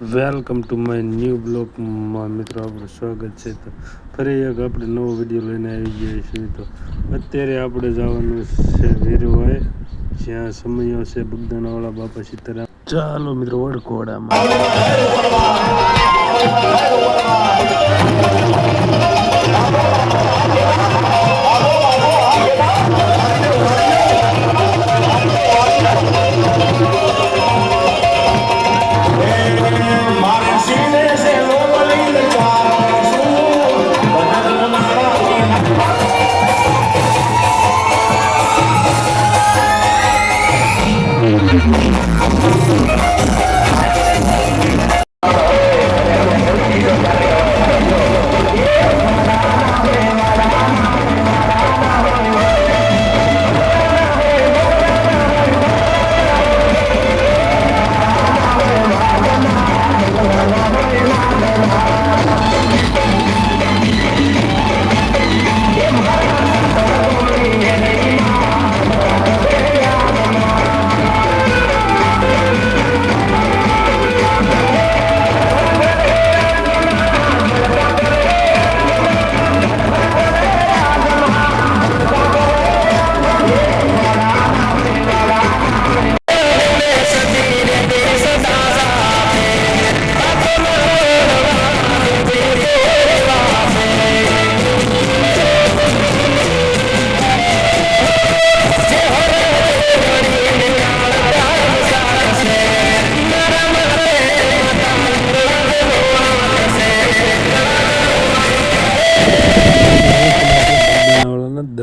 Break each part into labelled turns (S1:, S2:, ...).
S1: Welcome to my new બ્લોગમાં મિત્રો આપણું સ્વાગત છે. તો ફરી એક આપણે નવો વીડિયો લઈને આવી ગયા છીએ તો અત્યારે આપણે જવાનું છે વીરવાય જ્યાં સમયો છે બગદાનાવાળા બાપા સીતારામ. ચાલો મિત્રો, વડકોડામાં. Oh.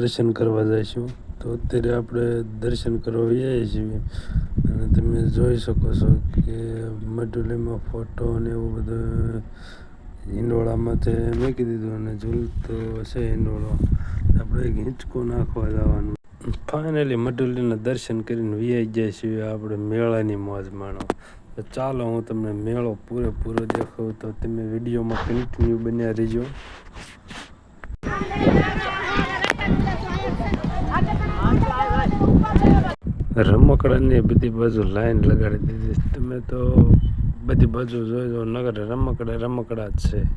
S1: દર્શન કરવા જઈશું. તો અત્યારે આપણે દર્શન કરવા જઈએ છીએ. અને તમે જોઈ શકો છો કે મઢુલીમાં ફોટો અને એવું બધું હિંડોળામાં તે મૂકી દીધું અને ઝૂલતો છે હિંડોળો. આપણે એક હિંચકો નાખવા જવાનું. ફાઇનલી મઢુલીના દર્શન કરીને વીઆઈ જાય છીએ આપણે મેળાની મોજ માણો. તો ચાલો હું તમને મેળો પૂરેપૂરો દેખાવું તો તમે વિડીયોમાં કન્ટિન્યુ બન્યા રહીજો. રમકડાની બધી બાજુ લાઈન લગાડી દીધી. તમે તો બધી બાજુ જોઈ જો નગર રમકડા રમકડા જ છે.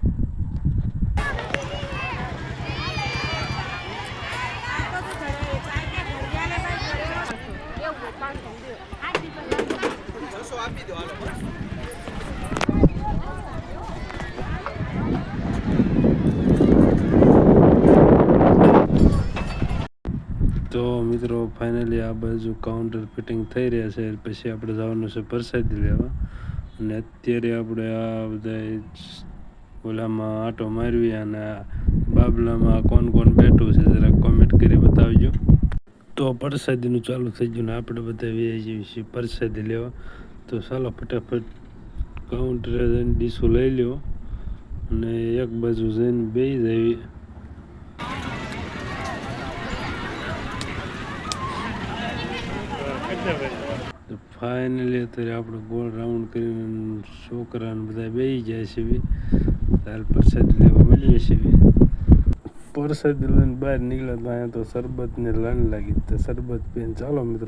S1: તો મિત્રો ફાઇનલી આ બાજુ કાઉન્ટર ફિટિંગ થઈ રહ્યા છે. પછી આપણે જવાનું છે પ્રસાદી લેવા. અને અત્યારે આપણે આ બધા ઓલામાં આટો મારવી અને બાબલામાં કોણ કોણ બેઠું છે જરાક કોમેન્ટ કરી બતાવજો. તો પ્રસાદીનું ચાલુ થઈ ગયું ને આપણે બધા વ્યાઈ જઈએ પ્રસાદી લેવા. તો ચાલો ફટાફટ કાઉન્ટરે જઈને ડીશું લઈ લ્યો. અને એક બાજુ જઈને બેસી જઈએ. તો ફાઇનલી અત્યારે આપણે ગોળ રાઉન્ડ કરીને છોકરાને બધા બેસી જાય છે બી. ત્યાર પ્રસાદ લેવા મળીએ છીએ પ્રસાદ લઈને બહાર નીકળ્યા તો અહીંયા તો શરબતની લાઈન લાગી. તો શરબત પીને ચાલો મિત્રો.